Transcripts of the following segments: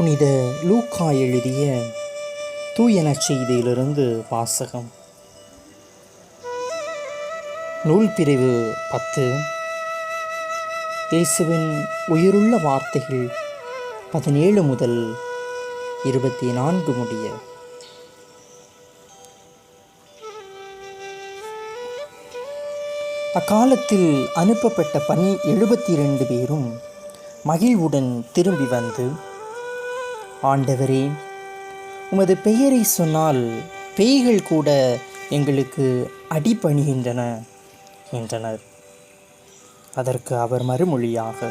புனித லூக்கா எழுதிய தூயன செய்தியிலிருந்து வாசகம் நூல் பிரிவு பத்து. இயேசுவின் உயிருள்ள வார்த்தைகள் பதினேழு முதல் இருபத்தி நான்கு முடிய. அக்காலத்தில் அனுப்பப்பட்ட பணி எழுபத்தி இரண்டு பேரும் மகிழ்வுடன் திரும்பி வந்து ஆண்டவரே உமது பெயரை சொன்னால் பேய்கள் கூட எங்களுக்கு அடிபணிகின்றன என்றனர். அதற்கு அவர் மறுமொழியாக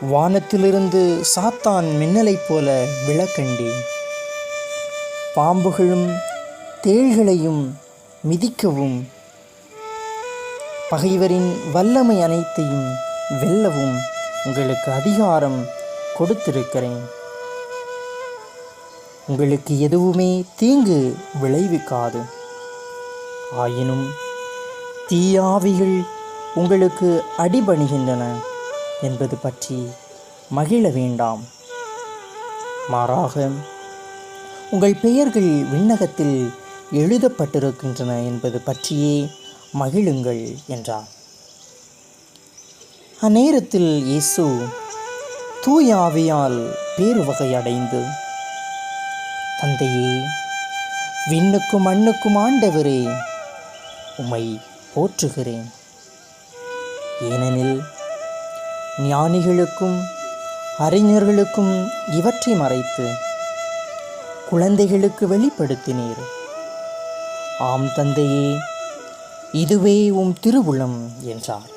வானத்திலிருந்து சாத்தான் மின்னலைப் போல விளக்கண்டேன் பாம்புகளும் தேள்களையும் மிதிக்கவும் பகைவரின் வல்லமை அனைத்தையும் வெல்லவும் உங்களுக்கு அதிகாரம் கொடுத்திருக்கிறேன். உங்களுக்கு எதுவுமே தீங்கு விளைவிக்காது. ஆயினும் தீயாவிகள் உங்களுக்கு அடிபணிகின்றன என்பது பற்றி மகிழ வேண்டாம். மாறாக உங்கள் பெயர்கள் விண்ணகத்தில் எழுதப்பட்டிருக்கின்றன என்பது பற்றியே மகிழுங்கள் என்றார். அந்நேரத்தில் இயேசு தூயாவியால் பேருவகை அடைந்து தந்தையே விண்ணுக்கும் மண்ணுக்கும் ஆண்டவரே உம்மை போற்றுகிறேன். ஏனெனில் ஞானிகளுக்கும் அறிஞர்களுக்கும் இவற்றை மறைத்து குழந்தைகளுக்கு வெளிப்படுத்தினீர். ஆம் தந்தையே இதுவே உம் திருவுளம் என்றார்.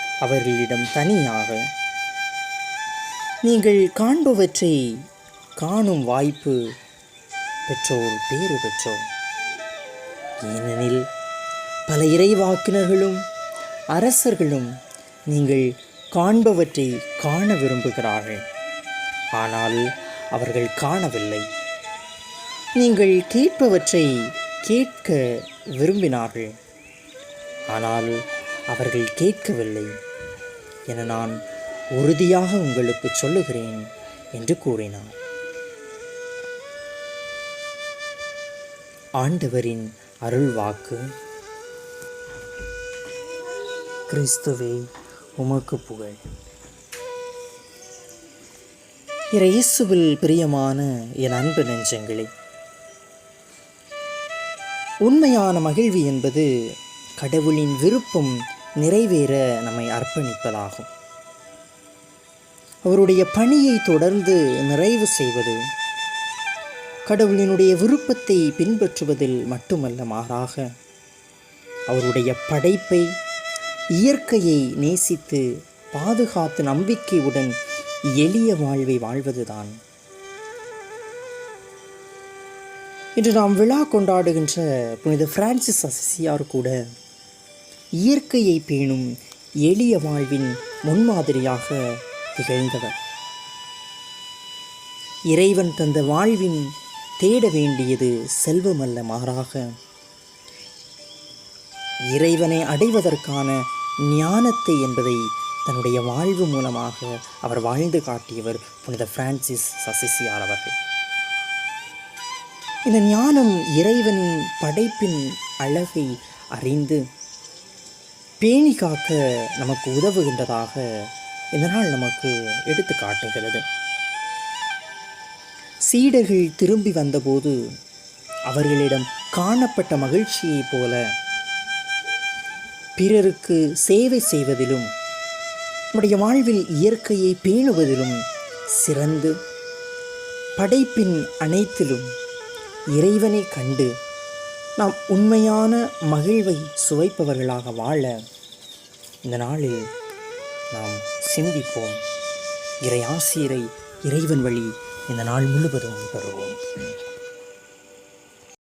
அவர்களிடம் தனியாக. நீங்கள் காண்பவற்றை காணும் வாய்ப்பு பெற்றோர் பேறு பெற்றோர். ஏனெனில் பல இறைவாக்கினர்களும் அரசர்களும் நீங்கள் காண்பவற்றை காண விரும்புகிறார்கள். ஆனால் அவர்கள் காணவில்லை. நீங்கள் கேட்பவற்றை கேட்க விரும்பினார்கள். ஆனால் அவர்கள் கேட்கவில்லை. என நான் உறுதியாக உங்களுக்கு சொல்லுகிறேன் என்று கூறினார் ஆண்டவரின் அருள் வாக்கு கிறிஸ்துவே உமக்கு புகழ். இயேசுவில் பிரியமான என் அன்பு நெஞ்சங்களே உண்மையான மகிழ்வு என்பது கடவுளின் விருப்பம் நிறைவேற நம்மை அர்ப்பணிப்பதாகும். அவருடைய பணியை தொடர்ந்து நிறைவு செய்வது கடவுளினுடைய விருப்பத்தை பின்பற்றுவதில் மட்டுமல்ல மாறாக அவருடைய படைப்பை இயற்கையை நேசித்து பாதுகாத்து நம்பிக்கையுடன் எளிய வாழ்வை வாழ்வதுதான். இன்று நாம் விழா கொண்டாடுகின்ற புனித பிரான்சிஸ் அசிசியார் கூட இயற்கையை பேணும் எளிய வாழ்வின் முன்மாதிரியாக திகழ்ந்தவர். இறைவன் தந்த வாழ்வின் தேட வேண்டியது செல்வமல்ல மாறாக இறைவனை அடைவதற்கான ஞானத்தை என்பதை தன்னுடைய வாழ்வு மூலமாக அவர் வாழ்ந்து காட்டியவர் புனித பிரான்சிஸ் சசிசியார் அவர்கள். இந்த ஞானம் இறைவனின் படைப்பின் அழகை அறிந்து பேணி காக்க நமக்கு உதவுகின்றதாக இந்த நாள் நமக்கு எடுத்து காட்டுகிறது. சீடர்கள் திரும்பி வந்தபோது அவர்களிடம் காணப்பட்ட மகிழ்ச்சியைப் போல பிறருக்கு சேவை செய்வதிலும் நம்முடைய வாழ்வில் இயற்கையை பேணுவதிலும் சிறந்து படைப்பின் அனைத்திலும் இறைவனை கண்டு நாம் உண்மையான மகிழ்வை சுவைப்பவர்களாக வாழ இந்த நாளில் நாம் சிந்திப்போம். இறை ஆசிரியரை இறைவன் வழி இந்த நாள் முழுவதும் பெறுவோம்.